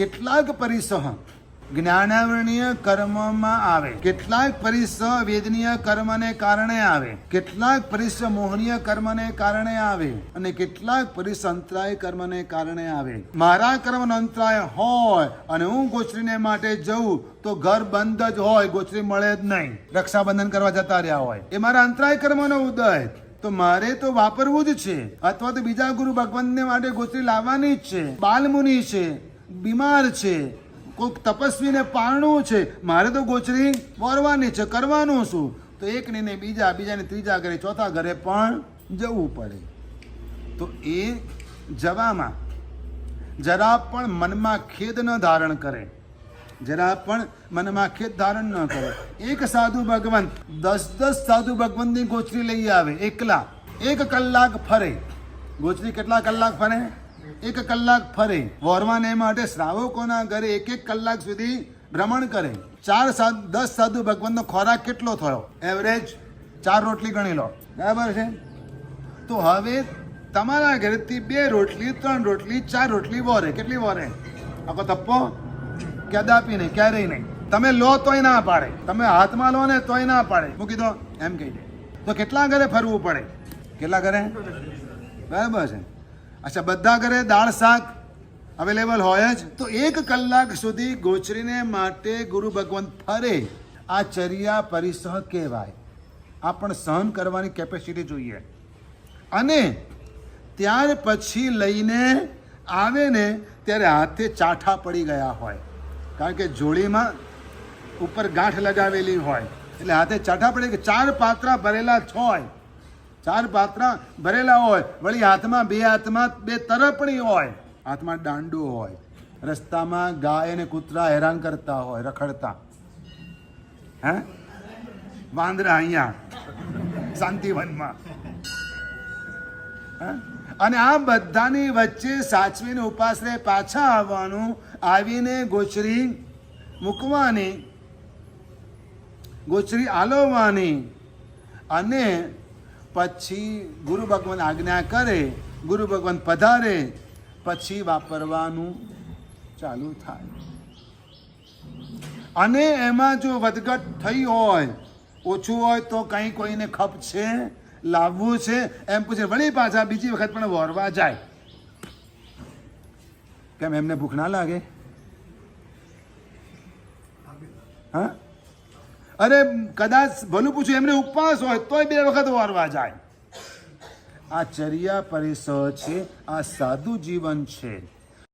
કેટલાક પરિસહ જ્ઞાનાવરણીય કર્મમાં આવે. કેટલાક પરિસહ વેદનીય કર્મને કારણે આવે. કેટલાક પરિસહ મોહનીય કર્મને કારણે આવે અને કેટલાક પરિસહ અંતરાય કર્મને કારણે આવે. મારા કર્મ અંતરાય હોય અને હું ગોચરીને માટે જઉં, તો ઘર બંધ જ હોય, ગોચરી મળે જ નહીં. રક્ષાબંધન કરવા જતા રહ્યા હોય. એ મારા અંતરાય કર્મનો ઉદય. તો મારે તો વાપરવું જ છે. અથવા તો બીજા ગુરુ ભગવંતને માટે ગોચરી લાવવાની જ છે. બાલમુનિ છે. બીમાર છે. કોઈક તપસ્વીને પારણું છે. મારે તો ગોચરી વરવાની છે, કરવાનું શું? તો એક ને ને બીજા બીજાને ત્રીજા ઘરે, ચોથા ઘરે પણ જવું પડે. તો એ જવામાં જરા પણ મનમાં ખેદ ન ધારણ કરે. જરા પણ મનમાં ખેદ ધારણ ન કરે. એક સાધુ ભગવાન, દસ દસ સાધુ ભગવાનની ગોચરી લઈ આવે, એકલા. એક કલાક ફરે. ગોચરી કેટલા કલાક ફરે? એક કલાક ફરે. વરવાને માટે શ્રાવકોના ઘરે એક એક કલાક સુધી ભ્રમણ કરે. ચાર સાધુ દસ સાધુ ભગવાનનો ખોરાક કેટલો થયો? એવરેજ ચાર રોટલી ગણી લો. બરાબર છે? તો હવે તમારા ઘરેથી બે રોટલી, ત્રણ રોટલી, ચાર રોટલી વોરે. કેટલી વોરે? આખો તપ્પો કદાપી નહીં, ક્યારેય નહીં. તમે લો તોય ના પાડે. તમે હાથમાં લો ને તોય ના પાડે. મૂકી દો, એમ કહી દે. તો કેટલા ઘરે ફરવું પડે? કેટલા ઘરે? બરાબર છે. અચ્છા, બધા ઘરે દાળ શાક અવેલેબલ હોય જ? તો એક કલાક સુધી ગોચરીને માટે ગુરુ ભગવાન ફરે. આ ચર્યા પરિસહ કહેવાય. આ પણ સહન કરવાની કેપેસિટી જોઈએ. અને ત્યાર પછી લઈને આવે ને, ત્યારે હાથે ચાઠા પડી ગયા હોય. કારણ કે જોડીમાં ઉપર ગાંઠ લગાવેલી હોય. એટલે હાથે ચાઠા પડે કે ચાર પાત્રા ભરેલા છ હોય. ચાર પાત્રા ભરેલા હોય. વળી હાથમાં બે હાથમાં બે તરપણી હોય. હાથમાં દાંડું હોય. રસ્તામાં ગાય અને કૂતરા હેરાન કરતા હોય, રખડતા. હે? વાંદરા અહીંયા. શાંતિવનમાં? અને આ બધાની વચ્ચે સાચવીને ઉપાસરે પાછા આવવાનું, આવીને ગોચરી મૂકવાની, ગોચરી આલોવાની અને પછી ગુરુ ભગવાન આજ્ઞા કરે, ગુરુ ભગવાન પધારે, પછી વાપરવાનું ચાલુ થાય. અને એમાં જો વધઘટ થઈ હોય, ઓછું હોય તો કંઈ કોઈને ખપ છે, લાવવું છે, એમ પૂછે, વળી પાછા બીજી વખત પણ વોરવા જાય. કેમ, એમને ભૂખ ના લાગે? હા? અરે કદાચ ભલું પૂછ્યું, એમને ઉપવાસ હોય તોય બે વખત વારવા જાય. આ ચર્યા પરિસર છે, આ સાદું જીવન છે.